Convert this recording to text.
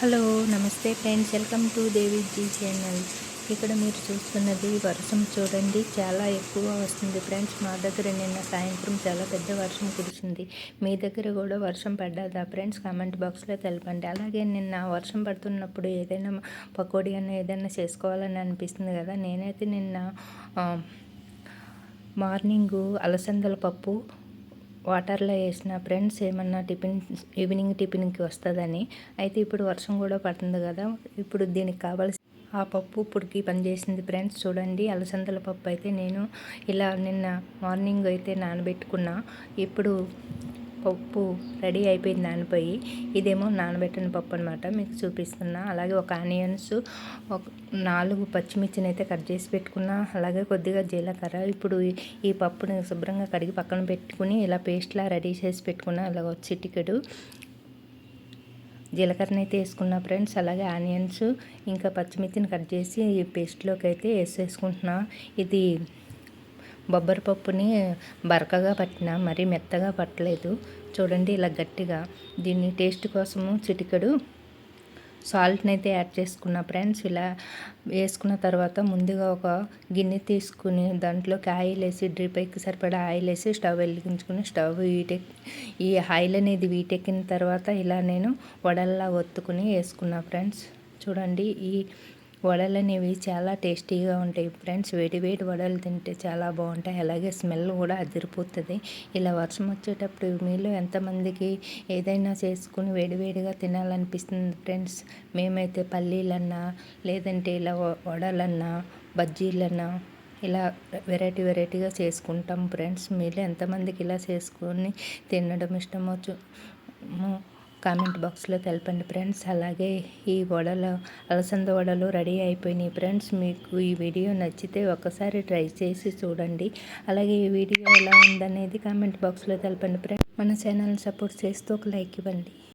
Hello నమస్తే friends. Welcome to Deviji channel. ఇక్కడ మీరు చూస్తున్నది వర్షం చూడండి. చాలా ఎక్కువ వస్తుంది ఫ్రెండ్స్. మా దగ్గర నిన్న సాయంత్రం చాలా పెద్ద వర్షం కురిసింది. మీ దగ్గర కూడా వర్షం పడ్డదా ఫ్రెండ్స్? కామెంట్ బాక్స్లో తెలపండి. అలాగే నిన్న వర్షం పడుతున్నప్పుడు ఏదైనా పకోడీ అన్న ఏదైనా చేసుకోవాలని అనిపిస్తుంది కదా. నేనైతే నిన్న మార్నింగు అలసందల పప్పు వాటర్లో వేసిన ఫ్రెండ్స్ ఏమన్నా టిఫిన్ ఈవినింగ్ టిఫిన్కి వస్తుందని. అయితే ఇప్పుడు వర్షం కూడా పడుతుంది కదా. ఇప్పుడు దీనికి కావాల్సి ఆ పప్పు ఇప్పటికి పనిచేసింది ఫ్రెండ్స్. చూడండి అలసందల పప్పు అయితే నేను ఇలా నిన్న మార్నింగ్ అయితే నానబెట్టుకున్నా. ఇప్పుడు పప్పు రెడీ అయిపోయింది నానిపోయి. ఇదేమో నానబెట్టిన పప్పు అనమాట మీకు చూపిస్తున్నా. అలాగే ఒక ఆనియన్స్ ఒక నాలుగు పచ్చిమిర్చిని అయితే కట్ చేసి పెట్టుకున్నా. అలాగే కొద్దిగా జీలకర్ర. ఇప్పుడు ఈ పప్పుని శుభ్రంగా కడిగి పక్కన పెట్టుకుని ఇలా పేస్ట్లా రెడీ చేసి పెట్టుకున్నా. అలాగ చిటికెడు జీలకర్రని అయితే వేసుకున్నా ఫ్రెండ్స్. అలాగే ఆనియన్స్ ఇంకా పచ్చిమిర్చిని కట్ చేసి ఈ పేస్ట్లోకి అయితే వేసేసుకుంటున్నా. ఇది బొబ్బరి పప్పుని బరకగా పట్టిన మరీ మెత్తగా పట్టలేదు. చూడండి ఇలా గట్టిగా. దీన్ని టేస్ట్ కోసము చిటికడు సాల్ట్ని అయితే యాడ్ చేసుకున్న ఫ్రెండ్స్. ఇలా వేసుకున్న తర్వాత ముందుగా ఒక గిన్నె తీసుకుని దాంట్లోకి ఆయిల్ వేసి డ్రిప్ ఎక్కి సరిపడా ఆయిల్ వేసి స్టవ్ వెలిగించుకుని స్టవ్ వీటెక్ ఈ ఆయిల్ అనేది వీటెక్కిన తర్వాత ఇలా నేను వడల్లా ఒత్తుకుని వేసుకున్నా ఫ్రెండ్స్. చూడండి ఈ వడలు అనేవి చాలా టేస్టీగా ఉంటాయి. ఫ్రెండ్స్ వేడి వేడి వడలు తింటే చాలా బాగుంటాయి. అలాగే స్మెల్ కూడా అదిరిపోతుంది. ఇలా వర్షం వచ్చేటప్పుడు మీలో ఎంతమందికి ఏదైనా చేసుకుని వేడివేడిగా తినాలనిపిస్తుంది ఫ్రెండ్స్? మేమైతే పల్లీలన్నా లేదంటే ఇలా వడలన్నా బజ్జీలన్నా ఇలా వెరైటీ వెరైటీగా చేసుకుంటాం ఫ్రెండ్స్. మీరు ఎంతమందికి ఇలా చేసుకొని తినడం ఇష్టమో కామెంట్ బాక్స్లో తెలపండి ఫ్రెండ్స్. అలాగే ఈ వడలు అలసంద వడలు రెడీ అయిపోయినాయి ఫ్రెండ్స్. మీకు ఈ వీడియో నచ్చితే ఒకసారి ట్రై చేసి చూడండి. అలాగే ఈ వీడియో ఎలా ఉందనేది కామెంట్ బాక్స్లో తెలపండి ఫ్రెండ్స్. మన ఛానల్ సపోర్ట్ చేస్తూ ఒక లైక్ ఇవ్వండి.